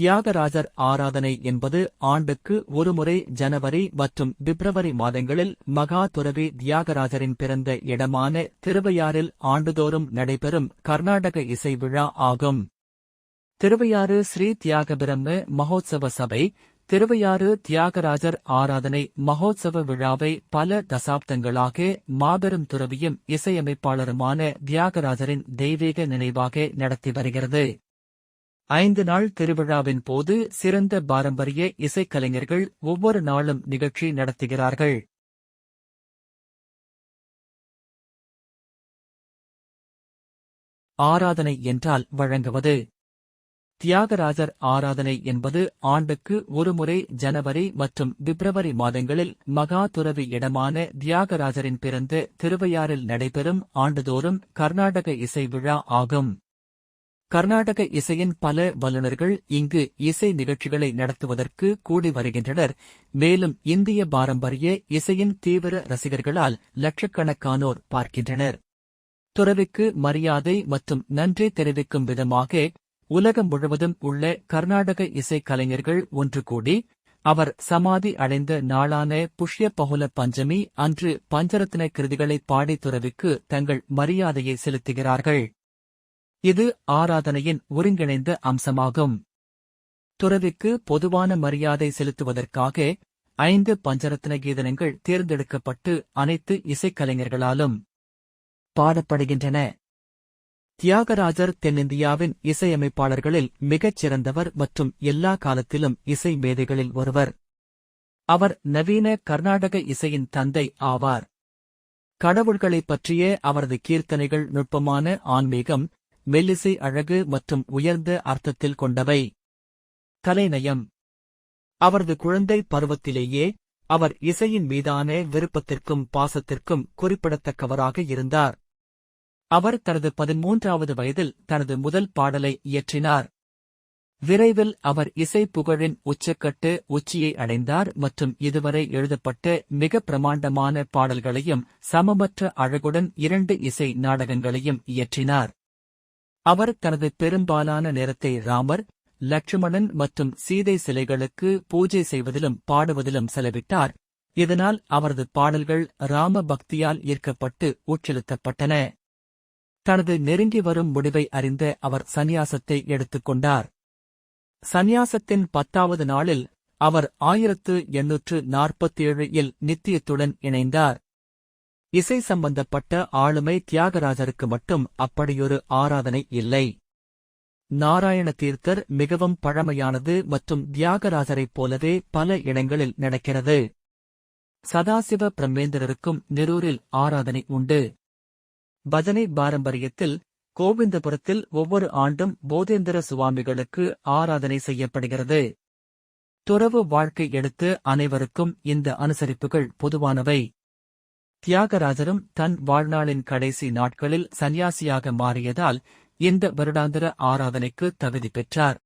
தியாகராஜர் ஆராதனை என்பது ஆண்டுக்கு ஒருமுறை ஜனவரி மற்றும் பிப்ரவரி மாதங்களில் மகா துறவி தியாகராஜரின் பிறந்த இடமான திருவையாறில் ஆண்டுதோறும் நடைபெறும் கர்நாடக இசை விழா ஆகும். திருவையாறு ஸ்ரீ தியாகபிரம்ம மகோத்சவ சபை திருவையாறு தியாகராஜர் ஆராதனை மகோத்சவ விழாவை பல தசாப்தங்களாக மாபெரும் துறவியும் இசையமைப்பாளருமான தியாகராஜரின் தெய்வீக நினைவாக நடத்தி வருகிறது. ஐந்து நாள் திருவிழாவின் போது சிறந்த பாரம்பரிய இசைக்கலைஞர்கள் ஒவ்வொரு நாளும் நிகழ்ச்சி நடத்துகிறார்கள். ஆராதனை என்றால் வழங்குவது. தியாகராஜர் ஆராதனை என்பது ஆண்டுக்கு ஒருமுறை ஜனவரி மற்றும் பிப்ரவரி மாதங்களில் மகா துறவி இடமான தியாகராஜரின் பிறந்த திருவையாறில் நடைபெறும் ஆண்டுதோறும் கர்நாடக இசை விழா ஆகும். கர்நாடக இசையின் பல வல்லுநர்கள் இங்கு இசை நிகழ்ச்சிகளை நடத்துவதற்கு கூடி வருகின்றனர். மேலும் இந்திய பாரம்பரிய இசையின் தீவிர ரசிகர்களால் லட்சக்கணக்கானோர் பார்க்கின்றனர். துறவிக்கு மரியாதை மற்றும் நன்றி தெரிவிக்கும் விதமாக உலகம் முழுவதும் உள்ள கர்நாடக இசை கலைஞர்கள் ஒன்று கூடி அவர் சமாதி அடைந்த நாளான புஷ்ய பகுல பஞ்சமி அன்று பஞ்சரத்ன கிருதிகளை பாடி துறவிக்கு தங்கள் மரியாதையை செலுத்துகிறார்கள். இது ஆராதனையின் ஒருங்கிணைந்த அம்சமாகும். துறவிக்கு பொதுவான மரியாதை செலுத்துவதற்காக ஐந்து பஞ்சரத்ன கீதனங்கள் தேர்ந்தெடுக்கப்பட்டு அனைத்து இசைக்கலைஞர்களாலும் பாடப்படுகின்றன. தியாகராஜர் தென்னிந்தியாவின் இசையமைப்பாளர்களில் மிகச் சிறந்தவர் மற்றும் எல்லா காலத்திலும் இசை மேதைகளில் ஒருவர். அவர் நவீன கர்நாடக இசையின் தந்தை ஆவார். கடவுள்களைப் பற்றிய அவரது கீர்த்தனைகள் நுட்பமான ஆன்மீகம் மெல்லிசை அழகு மற்றும் உயர்ந்த அர்த்தத்தில் கொண்டவை. கலைநயம் அவரது குழந்தை பருவத்திலேயே அவர் இசையின் மீதான விருப்பத்திற்கும் பாசத்திற்கும் குறிப்பிடத்தக்கவராக இருந்தார். அவர் தனது பதிமூன்றாவது வயதில் தனது முதல் பாடலை இயற்றினார். விரைவில் அவர் இசை புகழின் உச்சக்கட்டு உச்சியை அடைந்தார் மற்றும் இதுவரை எழுதப்பட்ட மிக பிரமாண்டமான பாடல்களையும் சமமற்ற அழகுடன் இரண்டு இசை நாடகங்களையும் இயற்றினார். அவர் தனது பெரும்பாலான நேரத்தை ராமர் லட்சுமணன் மற்றும் சீதை சிலைகளுக்கு பூஜை செய்வதிலும் பாடுவதிலும் செலவிட்டார். இதனால் அவரது பாடல்கள் ராம பக்தியால் ஈர்க்கப்பட்டு உட்செலுத்தப்பட்டன. தனது நெருங்கி வரும் முடிவை அறிந்த அவர் சந்நியாசத்தை எடுத்துக்கொண்டார் சந்நியாசத்தின் பத்தாவது நாளில் அவர் ஆயிரத்து எண்ணூற்று நாற்பத்தேழு இல் நித்தியத்துடன் இணைந்தார். இசை சம்பந்தப்பட்ட ஆளுமை தியாகராஜருக்கு மட்டும் அப்படியொரு ஆராதனை இல்லை. நாராயண தீர்த்தர் மிகவும் பழமையானது மற்றும் தியாகராஜரைப் போலவே பல இடங்களில் நடக்கிறது. சதாசிவ பிரம்மேந்திரருக்கும் நெரூரில் ஆராதனை உண்டு. பஜனை பாரம்பரியத்தில் கோவிந்தபுரத்தில் ஒவ்வொரு ஆண்டும் போதேந்திர சுவாமிகளுக்கு ஆராதனை செய்யப்படுகிறது. துறவு வாழ்க்கை எடுத்து அனைவருக்கும் இந்த அனுசரிப்புகள் பொதுவானவை. தியாகராஜரும் தன் வாழ்நாளின் கடைசி நாட்களில் சந்நியாசியாக மாறியதால் இந்த வருடாந்திர ஆராதனைக்கு தகுதி பெற்றார்.